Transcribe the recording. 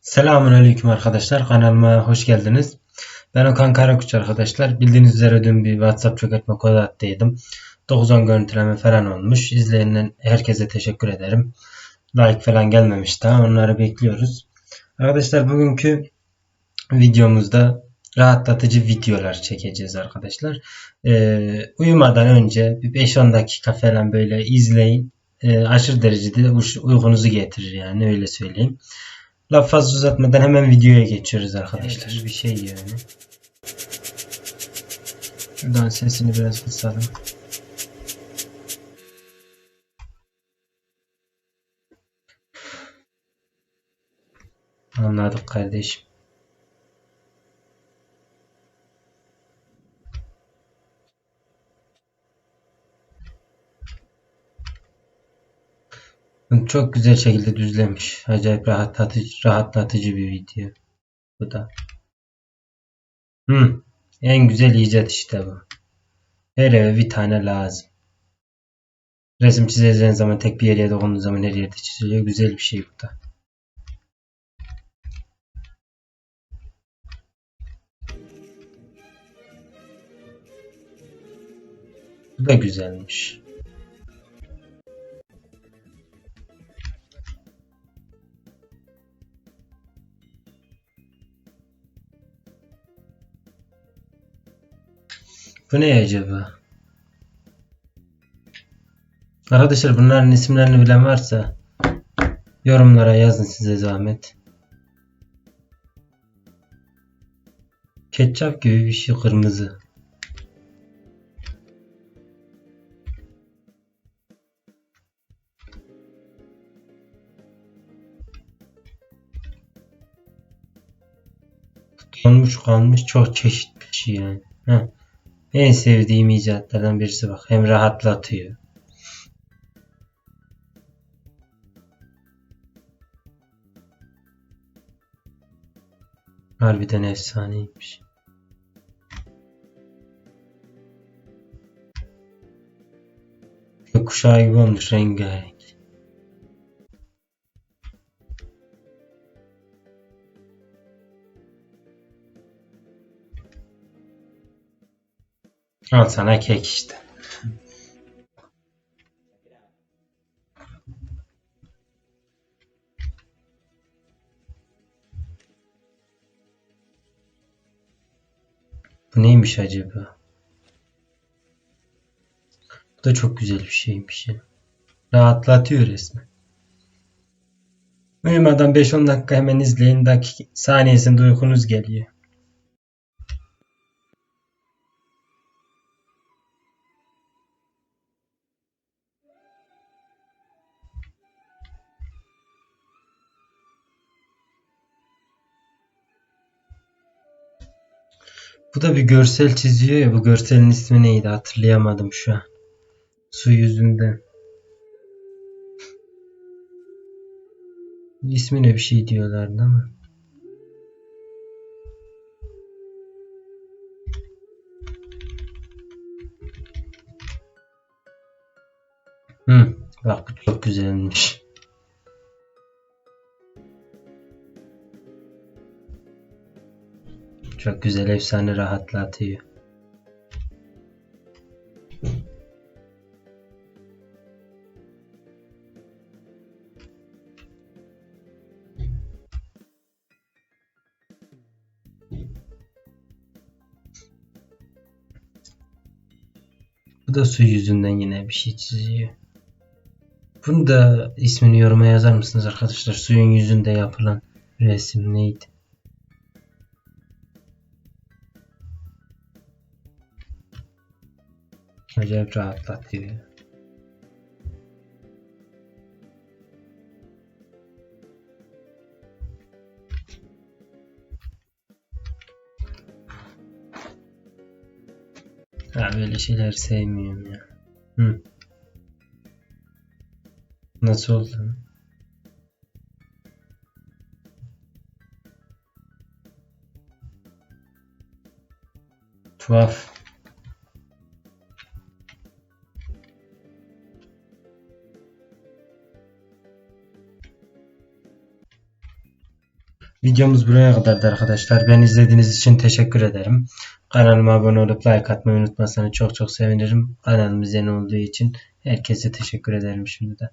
Selamünaleyküm arkadaşlar. Kanalıma hoş geldiniz. Ben Okan Karakuç arkadaşlar. Bildiğiniz üzere dün bir WhatsApp çökertme kodu attıydım. 9-10 görüntüleme falan olmuş. İzleyenden herkese teşekkür ederim. Like falan gelmemiş daha. Onları bekliyoruz. Arkadaşlar bugünkü videomuzda rahatlatıcı videolar çekeceğiz arkadaşlar. Ee, uyumadan önce bir 5-10 dakika falan böyle izleyin. Ee, aşırı derecede uykunuzu getirir yani öyle söyleyeyim. Laf fazla uzatmadan hemen videoya geçiyoruz arkadaşlar. Evet, bir şey yani. Şuradan sesini biraz kısalım. Anladık kardeşim. Çok güzel şekilde düzlemiş. Acayip rahatlatıcı, rahatlatıcı bir video. Bu da. Hı, en güzel icat işte bu. Her eve bir tane lazım. Resim çizeceğin zaman tek bir yere dokunduğun zaman her yerde çiziliyor. Güzel bir şey bu da. Bu da güzelmiş. Bu ne acaba? Arkadaşlar bunların isimlerini bilen varsa yorumlara yazın size zahmet. Ketçap gibi bir şey kırmızı. Donmuş kalmış çok çeşit bir şey yani. Heh. En sevdiğim icatlardan birisi bak. Hem rahatlatıyor. Harbiden efsaneymiş. Gökkuşağı gibi olmuş rengarenk. Al sana kek işte. Bu neymiş acaba? Bu da çok güzel bir şeymiş ya. Rahatlatıyor resmen. Uyumadan 5-10 dakika hemen izleyin. Dakika saniyesinde uykunuz geliyor. Bu da bir görsel çiziyor ya. Bu görselin ismi neydi hatırlayamadım şu an. Su yüzünden. İsmine bir şey diyorlardı ama. Hı, bak çok güzelmiş. Çok güzel efsane rahatlatıyor. Bu da su yüzünden yine bir şey çiziyor. Bunu da ismini yoruma yazar mısınız arkadaşlar? Suyun yüzünde yapılan resim neydi? Acayip rahatlatıyor. Ha böyle şeyler sevmiyorum ya. Hı. Nasıl oldu? Tuhaf. Videomuz buraya kadardı arkadaşlar. Ben izlediğiniz için teşekkür ederim. Kanalıma abone olup like atmayı unutmazsanız çok çok sevinirim. Kanalımız yeni olduğu için herkese teşekkür ederim şimdiden.